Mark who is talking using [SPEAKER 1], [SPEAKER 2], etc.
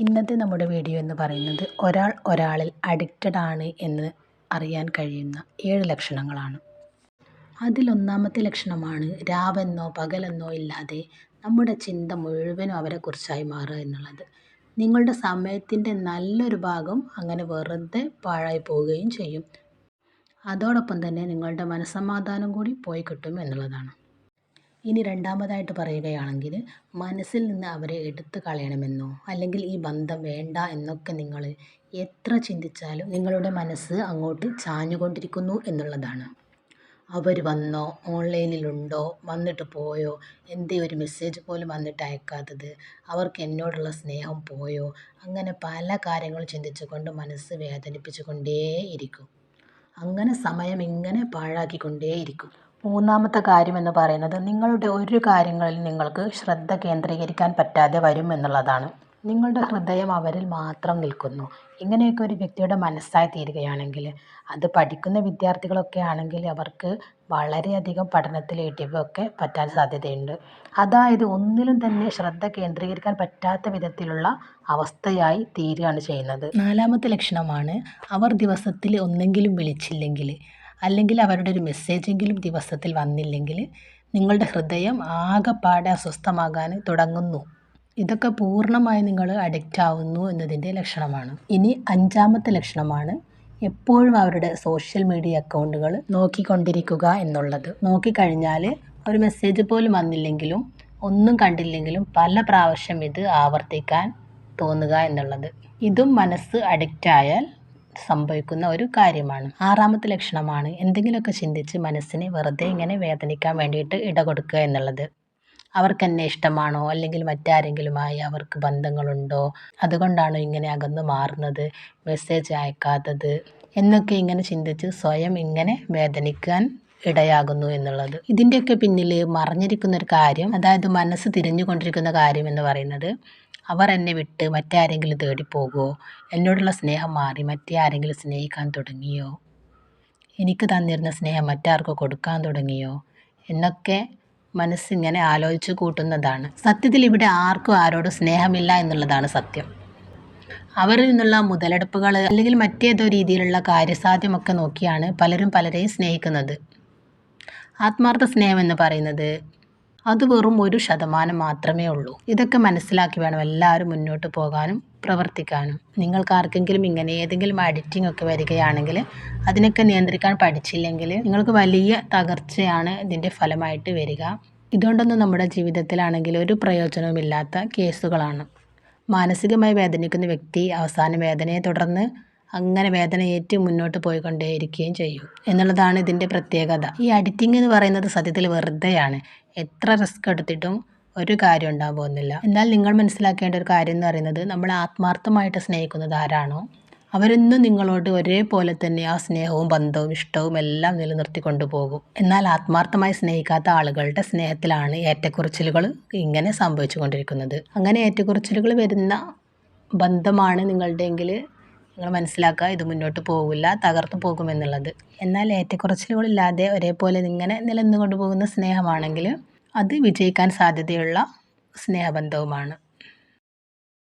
[SPEAKER 1] ഇന്നത്തെ നമ്മുടെ വീഡിയോ എന്ന് പറയുന്നത് ഒരാൾ ഒരാളിൽ അഡിക്റ്റഡ് ആണ് എന്ന് അറിയാൻ കഴിയുന്ന ഏഴ് ലക്ഷണങ്ങളാണ്. അതിലൊന്നാമത്തെ ലക്ഷണമാണ് രാവെന്നോ പകലെന്നോ ഇല്ലാതെ നമ്മുടെ ചിന്ത മുഴുവനും അവരെക്കുറിച്ചായി മാറുക എന്നുള്ളത്. നിങ്ങളുടെ സമയത്തിന്റെ നല്ലൊരു ഭാഗം അങ്ങനെ വെറുതെ പാഴായി പോവുകയും ചെയ്യും. അതോടൊപ്പം തന്നെ നിങ്ങളുടെ മനസ്സമാധാനം കൂടി പോയി കിട്ടും എന്നുള്ളതാണ്. ഇനി രണ്ടാമതായിട്ട് പറയുകയാണെങ്കിൽ മനസ്സിൽ നിന്ന് അവരെ എടുത്തു കളയണമെന്നോ അല്ലെങ്കിൽ ഈ ബന്ധം വേണ്ട എന്നൊക്കെ നിങ്ങൾ എത്ര ചിന്തിച്ചാലും നിങ്ങളുടെ മനസ്സ് അങ്ങോട്ട് ചാഞ്ഞുകൊണ്ടിരിക്കുന്നു എന്നുള്ളതാണ്. അവർ വന്നോ? ഓൺലൈനിലുണ്ടോ? വന്നിട്ട് പോയോ? എന്തേ ഒരു മെസ്സേജ് പോലും വന്നിട്ട് അയക്കാത്തത്? അവർക്ക് എന്നോടുള്ള സ്നേഹം പോയോ? അങ്ങനെ പല കാര്യങ്ങൾ ചിന്തിച്ചുകൊണ്ട് മനസ്സ് വേദനിപ്പിച്ചുകൊണ്ടേയിരിക്കും. അങ്ങനെ സമയം ഇങ്ങനെ പാഴാക്കിക്കൊണ്ടേയിരിക്കും. മൂന്നാമത്തെ കാര്യം എന്ന് പറയുന്നത് നിങ്ങളുടെ ഒരു കാര്യങ്ങളിൽ നിങ്ങൾക്ക് ശ്രദ്ധ കേന്ദ്രീകരിക്കാൻ പറ്റാതെ വരും എന്നുള്ളതാണ്. നിങ്ങളുടെ ഹൃദയം അവരിൽ മാത്രം നിൽക്കുന്നു. ഇങ്ങനെയൊക്കെ ഒരു വ്യക്തിയുടെ മനസ്സായി തീരുകയാണെങ്കിൽ അത് പഠിക്കുന്ന വിദ്യാർത്ഥികളൊക്കെ ആണെങ്കിൽ അവർക്ക് വളരെയധികം പഠനത്തിൽ ഇടിവൊക്കെ പറ്റാൻ സാധ്യതയുണ്ട്. അതായത് ഒന്നിലും തന്നെ ശ്രദ്ധ കേന്ദ്രീകരിക്കാൻ പറ്റാത്ത വിധത്തിലുള്ള അവസ്ഥയായി തീരുകയാണ് ചെയ്യുന്നത്. നാലാമത്തെ ലക്ഷണമാണ് അവർ ദിവസത്തിൽ ഒന്നെങ്കിലും വിളിച്ചില്ലെങ്കിൽ. അല്ലെങ്കിൽ അവരുടെ ഒരു മെസ്സേജെങ്കിലും ദിവസത്തിൽ വന്നില്ലെങ്കിൽ നിങ്ങളുടെ ഹൃദയം ആകെപ്പാടെ അസ്വസ്ഥമാകാൻ തുടങ്ങുന്നു. ഇതൊക്കെ പൂർണമായി നിങ്ങൾ അഡിക്റ്റ് ആവുന്നു എന്നതിന്റെ ലക്ഷണമാണ്. ഇനി അഞ്ചാമത്തെ ലക്ഷണമാണ് എപ്പോഴും അവരുടെ സോഷ്യൽ മീഡിയ അക്കൗണ്ടുകൾ നോക്കിക്കൊണ്ടിരിക്കുക എന്നുള്ളത്. നോക്കിക്കഴിഞ്ഞാൽ ഒരു മെസ്സേജ് പോലും വന്നില്ലെങ്കിലും ഒന്നും കണ്ടില്ലെങ്കിലും പല പ്രാവശ്യം ഇത് ആവർത്തിക്കാൻ തോന്നുക എന്നുള്ളത്. ഇതും മനസ്സ് അഡിക്റ്റ് ആയാൽ സംഭവിക്കുന്ന ഒരു കാര്യമാണ്. ആറാമത്തെ ലക്ഷണമാണ് എന്തെങ്കിലുമൊക്കെ ചിന്തിച്ച് മനസ്സിനെ വെറുതെ ഇങ്ങനെ വേദനിക്കാൻ വേണ്ടിയിട്ട് ഇട കൊടുക്കുക എന്നുള്ളത്. അവർക്ക് എന്നെ ഇഷ്ടമാണോ? അല്ലെങ്കിൽ മറ്റാരെങ്കിലുമായി അവർക്ക് ബന്ധങ്ങളുണ്ടോ? അതുകൊണ്ടാണോ ഇങ്ങനെ അകന്നു മാറുന്നത് മെസ്സേജ് അയക്കാത്തത് എന്നൊക്കെ ഇങ്ങനെ ചിന്തിച്ച് സ്വയം ഇങ്ങനെ വേദനിക്കാൻ ഇടയാകുന്നു എന്നുള്ളത്. ഇതിന്റെയൊക്കെ പിന്നിൽ മറഞ്ഞിരിക്കുന്ന ഒരു കാര്യം അതായത് മനസ്സ് തിരിഞ്ഞുകൊണ്ടിരിക്കുന്ന കാര്യം എന്ന് പറയുന്നത് അവർ എന്നെ വിട്ട് മറ്റാരെങ്കിലും തേടി പോകുമോ എന്നോടുള്ള സ്നേഹം മാറി മറ്റേ ആരെങ്കിലും സ്നേഹിക്കാൻ തുടങ്ങിയോ? എനിക്ക് തന്നിരുന്ന സ്നേഹം മറ്റാർക്കോ കൊടുക്കാൻ തുടങ്ങിയോ? എന്നൊക്കെ മനസ്സിങ്ങനെ ആലോചിച്ച് കൂട്ടുന്നതാണ്. സത്യത്തിൽ ഇവിടെ ആർക്കും ആരോടും സ്നേഹമില്ല എന്നുള്ളതാണ് സത്യം. അവരിൽ നിന്നുള്ള മുതലെടുപ്പുകൾ അല്ലെങ്കിൽ മറ്റേതോ രീതിയിലുള്ള കാര്യസാധ്യമൊക്കെ നോക്കിയാണ് പലരും പലരെയും സ്നേഹിക്കുന്നത്. ആത്മാർത്ഥ സ്നേഹം എന്ന് പറയുന്നത് അത് വെറും ഒരു ശതമാനം മാത്രമേ ഉള്ളൂ. ഇതൊക്കെ മനസ്സിലാക്കി വേണം എല്ലാവരും മുന്നോട്ട് പോകാനും പ്രവർത്തിക്കാനും. നിങ്ങൾക്ക് ആർക്കെങ്കിലും ഇങ്ങനെ ഏതെങ്കിലും അഡിക്റ്റിംഗ് ഒക്കെ വരികയാണെങ്കിൽ അതിനൊക്കെ നിയന്ത്രിക്കാൻ പഠിച്ചില്ലെങ്കിൽ നിങ്ങൾക്ക് വലിയ തകർച്ചയാണ് ഇതിന്റെ ഫലമായിട്ട് വരിക. ഇതുകൊണ്ടൊന്നും നമ്മുടെ ജീവിതത്തിലാണെങ്കിൽ ഒരു പ്രയോജനവുമില്ലാത്ത കേസുകളാണ്. മാനസികമായി വേദനിക്കുന്ന വ്യക്തി അവസാന വേദനയെ തുടർന്ന് അങ്ങനെ വേദനയേറ്റ് മുന്നോട്ട് പോയിക്കൊണ്ടേയിരിക്കുകയും ചെയ്യും. എന്നുള്ളതാണ് ഇതിന്റെ പ്രത്യേകത. ഈ അഡിറ്റിംഗ് എന്ന് പറയുന്നത് സത്യത്തിൽ വെറുതെയാണ്. എത്ര റിസ്ക് എടുത്തിട്ടും ഒരു കാര്യം ഉണ്ടാകാൻ പോകുന്നില്ല. എന്നാൽ നിങ്ങൾ മനസ്സിലാക്കേണ്ട ഒരു കാര്യം എന്ന് പറയുന്നത് നമ്മൾ ആത്മാർത്ഥമായിട്ട് സ്നേഹിക്കുന്നത് ആരാണോ അവരെന്നും നിങ്ങളോട് ഒരേപോലെ തന്നെ ആ സ്നേഹവും ബന്ധവും ഇഷ്ടവും എല്ലാം നിലനിർത്തി കൊണ്ടുപോകും. എന്നാൽ ആത്മാർത്ഥമായി സ്നേഹിക്കാത്ത ആളുകളുടെ സ്നേഹത്തിലാണ് ഏറ്റക്കുറച്ചിലുകൾ ഇങ്ങനെ സംഭവിച്ചു കൊണ്ടിരിക്കുന്നത് അങ്ങനെ ഏറ്റക്കുറച്ചിലുകൾ വരുന്ന ബന്ധമാണ് നിങ്ങളുടെയെങ്കിൽ നിങ്ങൾ മനസ്സിലാക്കുക ഇത് മുന്നോട്ട് പോകില്ല തകർന്നു പോകുമെന്നുള്ളത്. എന്നാൽ ഏറ്റക്കുറച്ചിലുകളില്ലാതെ ഒരേപോലെ ഇങ്ങനെ നിലനിന്നുകൊണ്ട് പോകുന്ന സ്നേഹമാണെങ്കിൽ അത് വിജയിക്കാൻ സാധ്യതയുള്ള സ്നേഹബന്ധവുമാണ്.